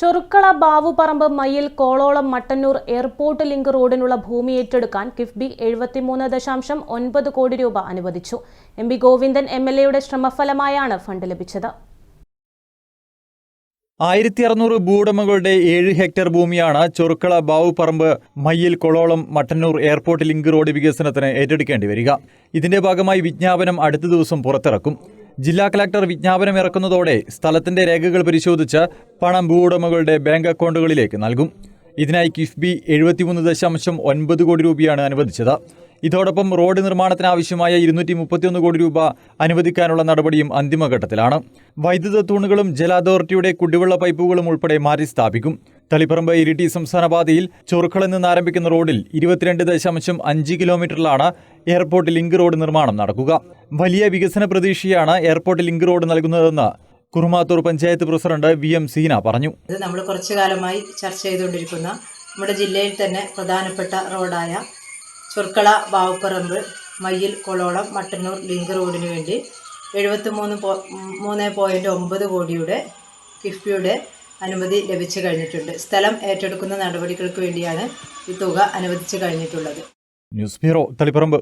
ചൊറുക്കള Bavuparamba Mayyil Kololam Mattannur airport link റോഡിനുള്ള ഭൂമി ഏറ്റെടുക്കാൻ കിഫ്ബി എഴുപത്തിമൂന്ന് ദശാംശം ഒൻപത് കോടി രൂപ അനുവദിച്ചു. M B Govindan M L എയുടെ ശ്രമഫലമായാണ് ഫണ്ട് ലഭിച്ചത്. ആയിരത്തി അറുന്നൂറ് ഭൂവുടമകളുടെ ഏഴ് ഹെക്ടർ ഭൂമിയാണ് Chorukkala Bavuparamb Mayyil Kololam Mattannur airport link road വികസനത്തിന് ഏറ്റെടുക്കേണ്ടി വരിക. ഇതിന്റെ ഭാഗമായി വിജ്ഞാപനം അടുത്ത ദിവസം പുറത്തിറക്കും. ജില്ലാ കലക്ടർ വിജ്ഞാപനം ഇറക്കുന്നതോടെ സ്ഥലത്തിന്റെ രേഖകൾ പരിശോധിച്ച് പണം ഭൂവുടമകളുടെ ബാങ്ക് അക്കൗണ്ടുകളിലേക്ക് നൽകും. ഇതിനായി കിഫ്ബി എഴുപത്തിമൂന്ന് ദശാംശം ഒൻപത് കോടി രൂപയാണ് അനുവദിച്ചത്. ഇതോടൊപ്പം റോഡ് നിർമ്മാണത്തിനാവശ്യമായ ഇരുന്നൂറ്റി മുപ്പത്തിയൊന്ന് കോടി രൂപ അനുവദിക്കാനുള്ള നടപടിയും അന്തിമഘട്ടത്തിലാണ്. വൈദ്യുത തൂണുകളും ജല അതോറിറ്റിയുടെ കുടിവെള്ള പൈപ്പുകളും ഉൾപ്പെടെ മാറ്റി സ്ഥാപിക്കും തളിപ്പറമ്പ് ഇരിട്ടി സംസ്ഥാന പാതയിൽ ചൊറുക്കളിൽ നിന്ന് ആരംഭിക്കുന്ന റോഡിൽ ഇരുപത്തിരണ്ട് ദശാംശം അഞ്ച് കിലോമീറ്ററിലാണ് എയർപോർട്ട് ലിങ്ക് റോഡ് നിർമ്മാണം നടക്കുക. വലിയ വികസന പ്രതീക്ഷയാണ് എയർപോർട്ട് ലിങ്ക് റോഡ് നൽകുന്നതെന്ന് Kurumathur panchayat president V M Seena പറഞ്ഞു. ഇത് നമ്മൾ കുറച്ചു കാലമായി ചർച്ച ചെയ്തുകൊണ്ടിരിക്കുന്ന നമ്മുടെ ജില്ലയിൽ തന്നെ പ്രധാനപ്പെട്ട റോഡായ ചുർക്കള ബാവുപ്പറമ്പ് മയ്യിൽ കൊളോളം മട്ടന്നൂർ ലിങ്ക് റോഡിന് വേണ്ടി എഴുപത്തി മൂന്ന് മൂന്ന് പോയിന്റ് ഒമ്പത് കോടിയുടെ കിഫ്ബിയുടെ അനുമതി ലഭിച്ചു കഴിഞ്ഞിട്ടുണ്ട്. സ്ഥലം ഏറ്റെടുക്കുന്ന നടപടികൾക്ക് വേണ്ടിയാണ് ഈ തുക അനുവദിച്ചു കഴിഞ്ഞിട്ടുള്ളത്. News bureau Taliparamba.